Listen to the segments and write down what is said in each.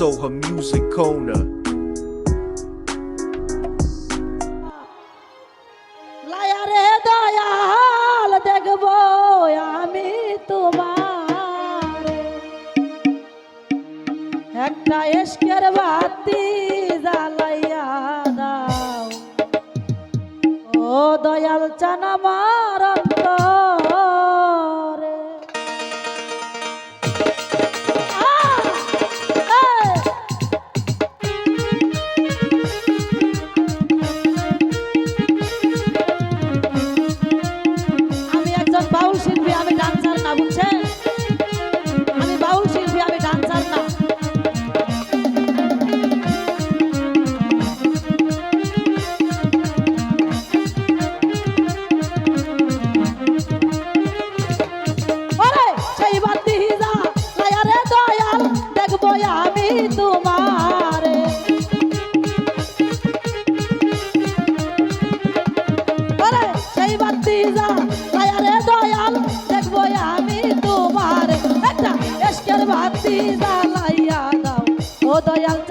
so her music corner. লায়ারে Dayal দেখব আমি তোমার একটা এসকের বাতি জ্বালাইয়া দাও ও দয়াল চান আমার দয়াল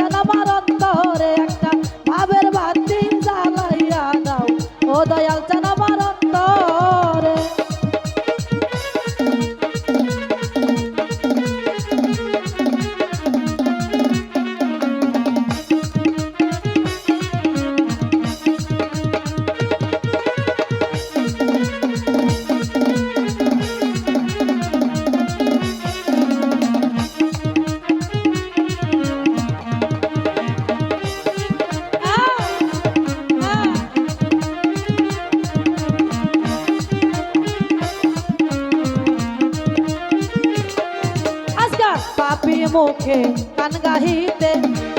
পাপি মুখে কান গাহিতে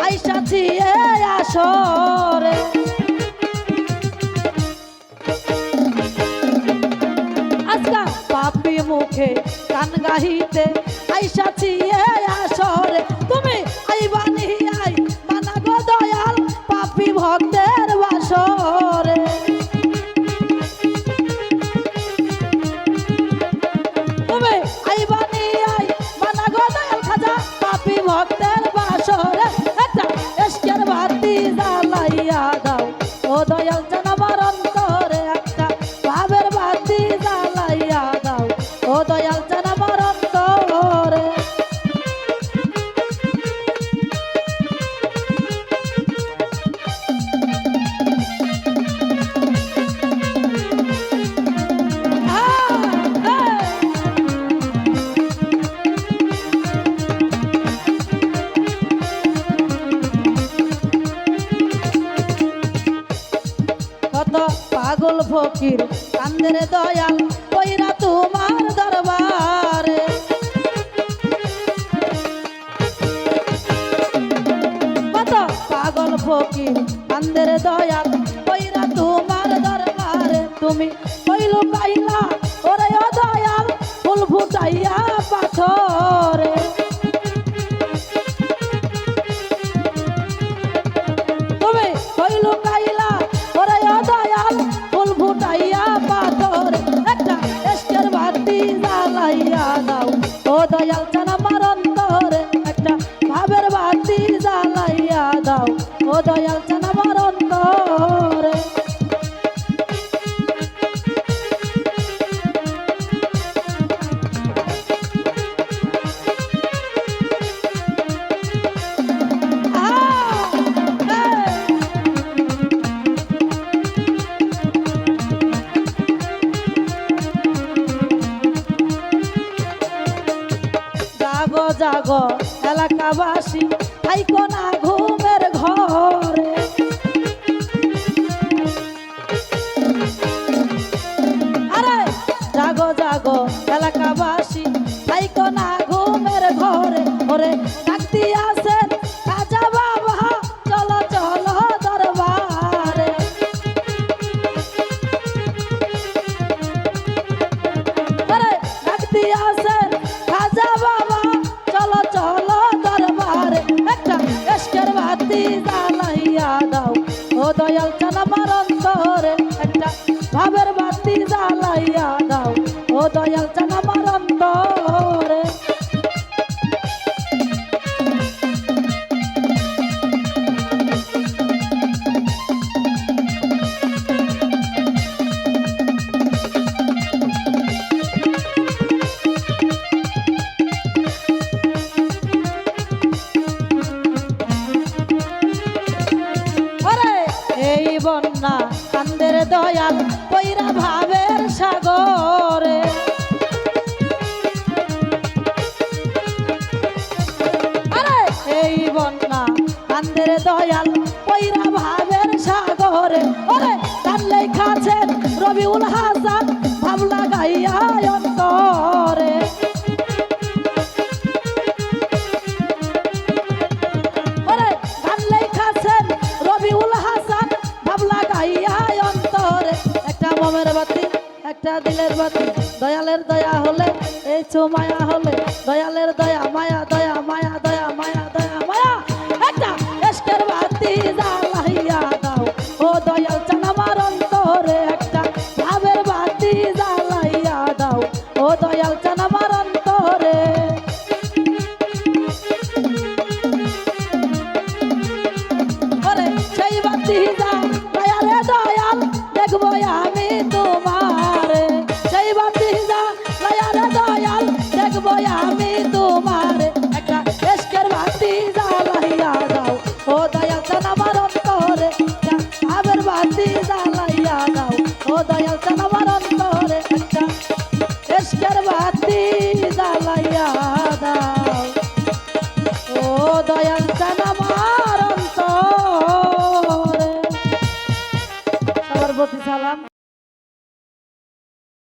আইসাছি আসরে। আজকা পাপি মুখে কান গাহিতে আইসাছি এ আসরে। তুমি আইবানি আই মানা গো দয়াল, পাপি ভক্তের দয়াল ফকির কান্দের দয়াল, কইরা তোমার দরবারে। কত পাগল ফকির কান্দের দয়াল, কইরা তোমার দরবারে। তুমি কইল জ্বালাইয়া দাও। ও দয়াল চান আমার অন্তরে একটা ভাবের বাতি জ্বালাইয়া দাও। ও দয়াল জাগো এলাকাবাসী থাইকো না দয়াল চান আমার অন্তরে একটা ভাবের বাতি জ্বালাইয়া দাও। ও দয়াল চান আছেন রবিউল হাসান ভাবলা গাইয়া অন্তরে। মমের বাতি, একটা দিলের বাতি, দয়ালের দয়া হলে, এই চো মায়া হলে, দয়ালের দয়া মায়া